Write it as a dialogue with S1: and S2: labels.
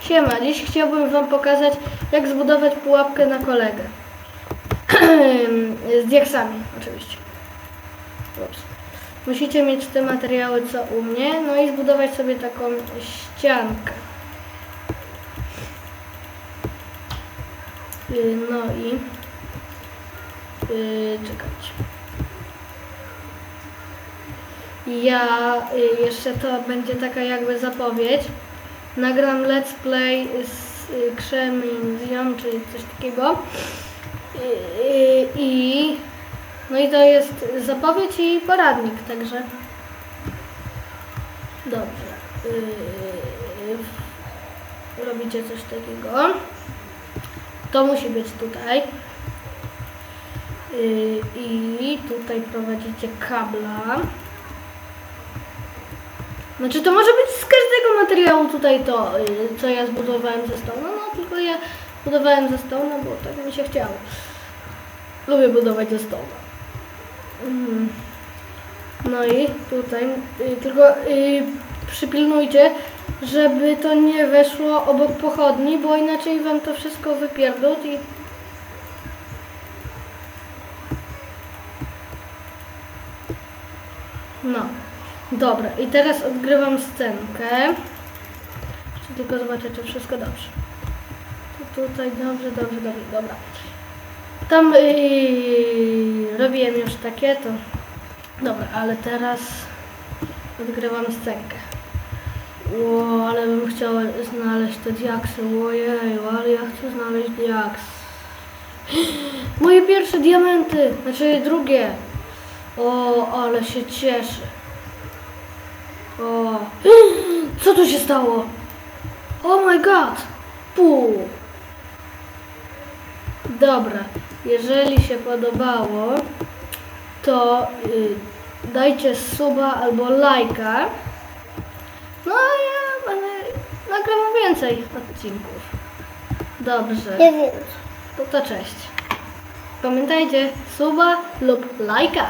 S1: Siema, dziś chciałbym Wam pokazać, jak zbudować pułapkę na kolegę. Z diaksami, oczywiście. Ups. Musicie mieć te materiały, co u mnie, no i zbudować sobie taką ściankę. Y, No i... Yy, czekajcie. Ja y, jeszcze to będzie taka jakby zapowiedź. Nagram let's play z y, Krzemizją, czyli coś takiego. Y, I no i to jest zapowiedź i poradnik, także dobrze. Y, robicie coś takiego. To musi być tutaj. Y, I tutaj prowadzicie kabla. Znaczy to może być z każdego materiału tutaj to, y, co ja zbudowałem ze stołu. No tylko ja budowałem ze stołu, no bo tak mi się chciało. Lubię budować ze stołu. Mm. No i tutaj, y, tylko y, przypilnujcie, żeby to nie weszło obok pochodni, bo inaczej wam to wszystko wypierdol i No, dobra. I teraz odgrywam scenkę. Tylko zobaczę, czy wszystko dobrze. Tu, tutaj dobrze, dobrze, dobrze, dobra. Tam yy, robiłem już takie, to dobra, ale teraz odgrywam scenkę. Ło, ale bym chciała znaleźć te diaksy. Ojeju, ale ja chcę znaleźć diaks. Moje pierwsze diamenty, znaczy drugie. O, ale się cieszę. O, co tu się stało? Oh my god! Pół. Dobra, jeżeli się podobało, to y, dajcie suba albo lajka. No a ja będę nagram więcej odcinków. Dobrze,
S2: Nie wiem.
S1: to, to cześć. Pamiętajcie, suba lub lajka.